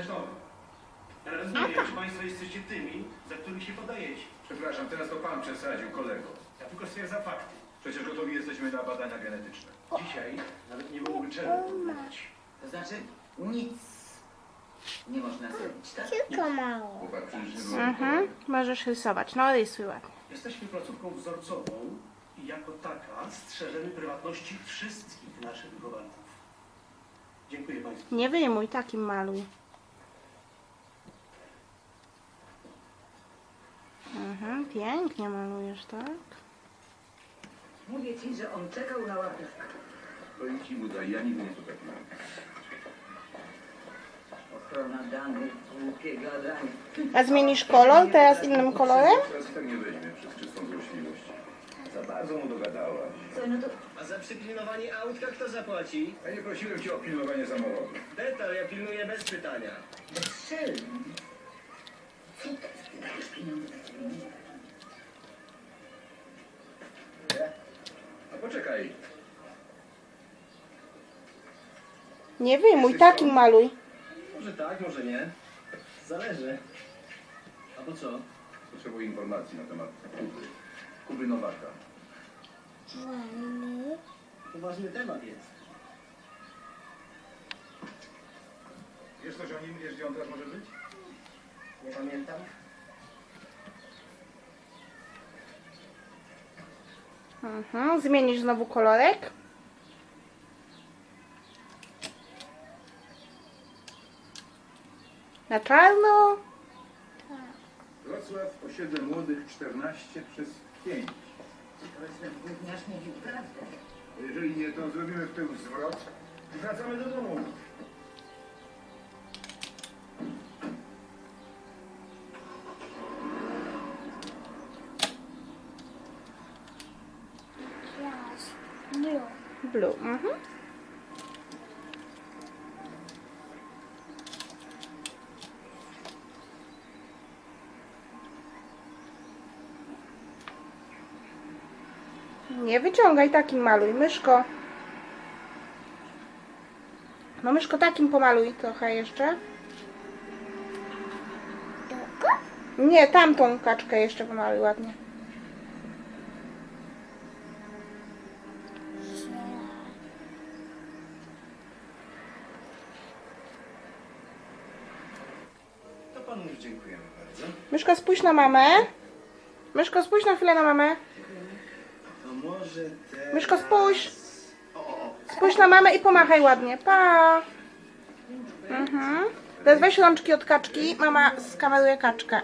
Zresztą, Rozumiem, że Państwo jesteście tymi, za których się podajecie. przepraszam, teraz to pan przesadził, kolego. Ja tylko stwierdzam fakty. Przecież gotowi jesteśmy na badania genetyczne. Dzisiaj nawet nie byłoby czego porównywać. To znaczy nic nie można zrobić, tak? Tylko mało. Chłopak przecież nie Mhm, możesz rysować. No rysuj ładnie. Jesteśmy placówką wzorcową i jako taka strzeżemy prywatności wszystkich naszych wychowanków. Dziękuję Państwu. Nie wyjmuj, takim maluj. Mhm, pięknie malujesz, tak? Mówię ci, że on czekał na łapówkę. To i ci mu daj, ja nigdy nie potrafiłem. Ochrona danych, głupie gadanie. A zmienisz kolor teraz innym kolorem? Teraz i tak nie weźmie przez czystą złośliwość. Za bardzo mu dogadałaś. Co, no to A za przypilnowanie autka kto zapłaci? Ja nie prosiłem cię o pilnowanie samochodu. Detal, ja pilnuję bez pytania. bezczelny. Co ty pieniądze poczekaj, Nie wyjmuj, takim maluj. Może tak, może nie. Zależy. A po co? potrzebuję informacji na temat Kuby. Kuby Nowaka. Ładny. Poważny temat jest. Wiesz coś o nim? Wiesz, gdzie on teraz może być? Nie pamiętam. Mhm, zmienisz znowu kolorek. Na czarno. Wrocław, osiedle młodych 14 przez 5. To jest gówniarz mówił prawdę. Jeżeli nie, to zrobimy w tył zwrot i wracamy do domu. Blue. Mhm. Nie wyciągaj, takim maluj. Myszko. No myszko, takim pomaluj trochę jeszcze. Nie, tamtą kaczkę jeszcze pomaluj ładnie. Panu już dziękujemy bardzo. Myszko, spójrz na mamę. Myszko, spójrz na chwilę na mamę. To może teraz... Myszko, spójrz. O, o, o. Spójrz na mamę i pomachaj ładnie. Pa! Mhm. Teraz weź rączki od kaczki. Mama skameruje kaczkę.